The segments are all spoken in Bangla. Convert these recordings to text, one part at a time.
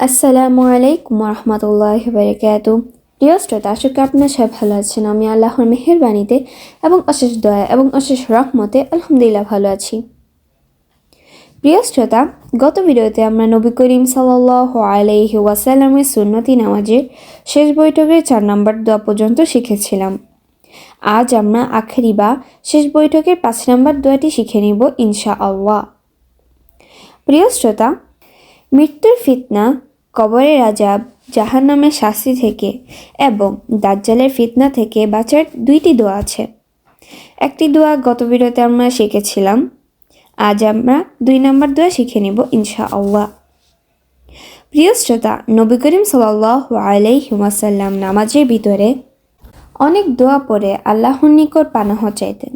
আসসালামু আলাইকুম রহমতুল্লাহ বারকাত প্রিয় শ্রোতা আশা করি আপনার সবাই ভালো আছেন আমি আল্লাহর মেহেরবানিতে এবং অশেষ দয়া এবং অশেষ রহমতে আলহামদুলিল্লাহ ভালো আছি প্রিয় শ্রোতা গত ভিডিওতে আমরা নবী করিম সাল্লাহ আলাইহি ওয়াসাল্লামের সুন্নতি নামাজের শেষ বৈঠকের চার নম্বর দোয়া পর্যন্ত শিখেছিলাম আজ আমরা আখেরি বা শেষ বৈঠকের পাঁচ নম্বর দোয়াটি শিখে নিব ইনশা আল্লাহ প্রিয় শ্রোতা মৃত্যুর ফিতনা কবরের আজাব জাহান্নামের শাস্তি থেকে এবং দাজ্জালের ফিতনা থেকে বাঁচার দুইটি দোয়া আছে। একটি দোয়া গত ভিডিওতে আমরা শিখেছিলাম। আজ আমরা দুই নম্বর দোয়া শিখে নিব ইনশা আল্লাহ প্রিয় শ্রোতা, নবী করিম সাল্লাহ নামাজের ভিতরে অনেক দোয়া পড়ে আল্লাহর নিকট পানাহ চাইতেন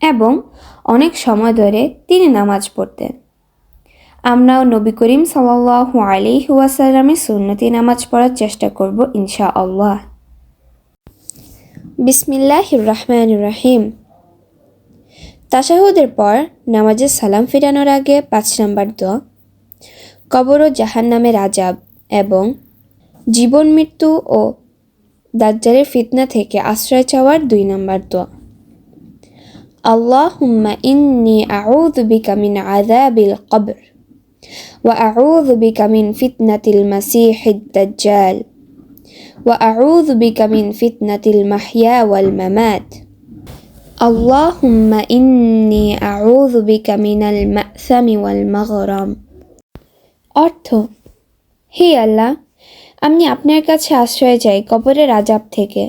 এবং অনেক সময় ধরে তিনি নামাজ পড়তেন। আমরাও নবী করিম সাল্লাহ আলি ওয়াসাল্লামের সুন্নতি নামাজ পড়ার চেষ্টা করব ইনশা আল্লাহ বিসমিল্লাহ রহমান রাহিম। তাশাহুদের পর নামাজের সালাম ফিরানোর আগে পাঁচ নম্বর দোয়া, কবর ও জাহান নামের আজাব এবং জীবন মৃত্যু ও দাজ্জালের ফিতনা থেকে আশ্রয় চাওয়ার দুই নম্বর দোয়া। আল্লাহুম্মা ইন্নি আউযু বিকা মিন আযাবিল কবর। وأعوذ بك من فتنة المسيح الدجال وأعوذ بك من فتنة المحيا والممات اللهم إني أعوذ بك من المأثم والمغرم অর্থ হে আল্লাহ আমি আপনার কাছে আশ্রয় চাই কবরের আজাব থেকে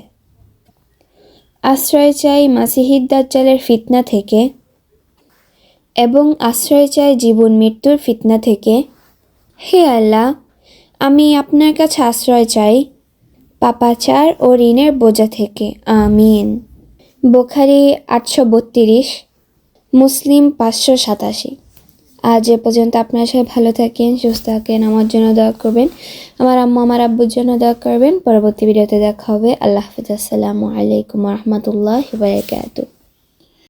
আশ্রয় চাই মাসিহিদ দাজ্জালের ফিতনা থেকে এবং আশ্রয় চাই জীবন মৃত্যুর ফিতনা থেকে। হে আল্লাহ, আমি আপনার কাছে আশ্রয় চাই, পাপাচার ও ঋণের বোঝা থেকে। আমিন। বোখারি আটশো বত্রিশ, মুসলিম পাঁচশো সাতাশি। আজ এ পর্যন্ত আপনারা সবাই ভালো থাকেন, সুস্থ থাকেন, আমার জন্য দোয়া করবেন, আমার আম্মু, আমার আব্বুর জন্য দোয়া করবেন। পরবর্তী ভিডিওতে দেখা হবে। আল্লাহ হাফিজ। আসসালামু আলাইকুম রহমতুল্লাহ বারকাতুহ।